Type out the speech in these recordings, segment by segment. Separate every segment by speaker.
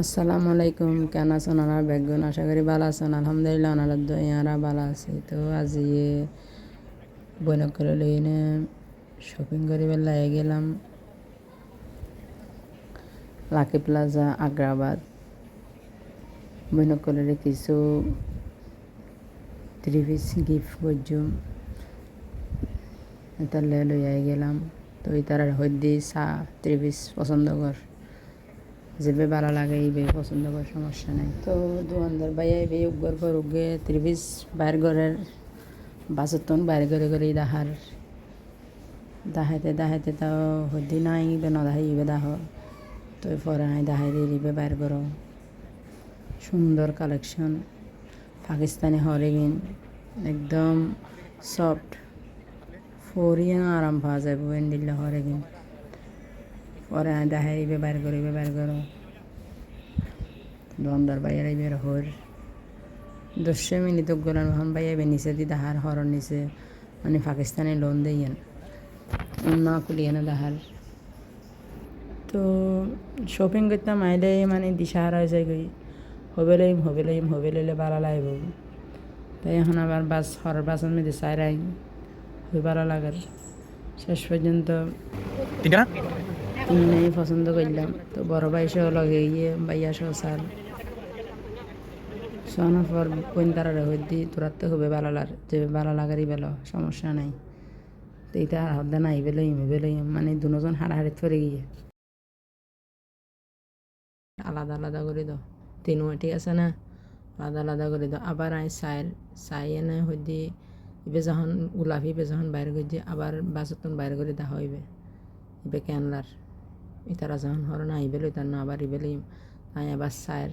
Speaker 1: আসসালামু আলাইকুম। কেন আছেন ওনার বেগুন আশা করি ভালো আছেন। আলহামদুলিল্লাহ ওনার ইয়ারা ভালো আছে। তো আজ বইনক করে লইনে শপিং করিবার লাগে গেলাম। Lucky plaza, Agrabad. বইনক করে কিছু থ্রি পিস গিফট করছ এটা লইয়া গেলাম। তো তার হদ্দি চা থ্রি পছন্দ কর। যেভাবে ভালো লাগে এইভাবে পছন্দ করে, সমস্যা নেই। তো দোকানদার ভাইয়া এইভাবে উগর পর উগে ত্রিভিস বাইর ঘরের বাসতন বাইর করে করে দাহার। দাহাইতে দাহাইতে তাও হদি নাই ইবে নদাহাই ইবে দাহ। তো পরে নাই, দাহাই দিয়ে বাইর করো সুন্দর কালেকশন, পাকিস্তানি হরিগিন, একদম সফট। ফরিয়া আরাম পাওয়া যায় দিল্লা হরিগিন। আয় দেখাই বাইর করো বাইর করো। দোকানদার বাইরে বের হর। দশে মিনিট গলান এখন বাইয়া বে নিচে দি দাহার হরর নিচে মানে পাকিস্তানি লোন দেইয়েন। না কুলিয়ে না দাহার। তো শপিং করতাম আইলে মানে দিশাহারা হয়ে যায় গই হবে লইম হবে লইম, হবে লইলে ভালো লাগব তাই এখন আবার বাস, হর বাসন মেয়েদের চাইরাই হয়ে ভালো লাগার। শেষ পর্যন্ত
Speaker 2: ঠিক
Speaker 1: তিনজনেই পছন্দ করলাম তো বড় ভাই সহ লগে গিয়ে ভাইয়া সহ সার শোনার পর কোন তারা দি তোরার তো খুবই ভালো লাগ যে ভালো লাগারই বেলো সমস্যা নাই তো এটা আর হদ্দা নাই বেলো ইমে বেলো মানে দুজন হাড়াহাড়ি ধরে গিয়ে আলাদা আলাদা করে দাও তিনও ঠিক আছে না আলাদা আলাদা করে দাও আবার আই চাইর চাই এনে হইদি ইবে যখন গোলাপি ইবে যখন বাইরে করে আবার বাসতন বাইরে করে দেওয়া হইবে ইবে ক্যানলার ইতারা যখন হরণ আইবে লই তার না আবার ইবেলি তাই আবার চাইর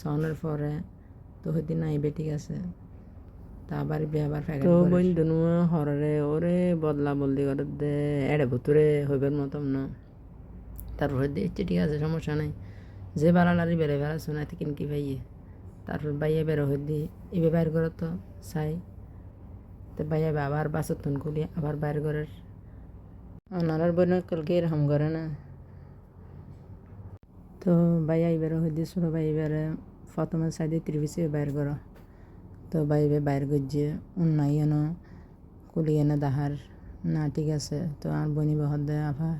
Speaker 1: সনের পরে তো হইদিন আইবে ঠিক আছে। তা আবার ইবে আবার ফ্যাকেট তো বইন হররে ওরে বদলা বলদি করে দে এড়ে ভুতুরে হইবার মতন না। তারপর ইচ্ছে ঠিক আছে সমস্যা নাই। যে বালা লারি বেড়ে বেড়া শোনাই থেকে কি পাইয়ে তারপর বাইয়ে বেরো হইদি ইবে বাইর করে তো চাই। তো বাইয়ে আবার বাসত তুন খুলি আবার বাইর করার। ওনার বোনের কালকে এরকম করে না। তো ভাইয়া এবারে হইতে ছোটো ভাই এবারে প্রথমে সাইডে ত্রিভিসে বাইর করো। তো ভাই বাইর করছে অন্যায় এনো কুলি এনে দাহার, না ঠিক আছে, তো আর বনি বহত দেয় আফা,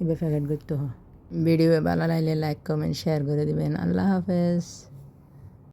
Speaker 1: এবার ফ্যাকেট করতে হ। ভিডিও ভালো লাগলে লাইক কমেন্ট শেয়ার করে দিবেন। আল্লাহ হাফেজ।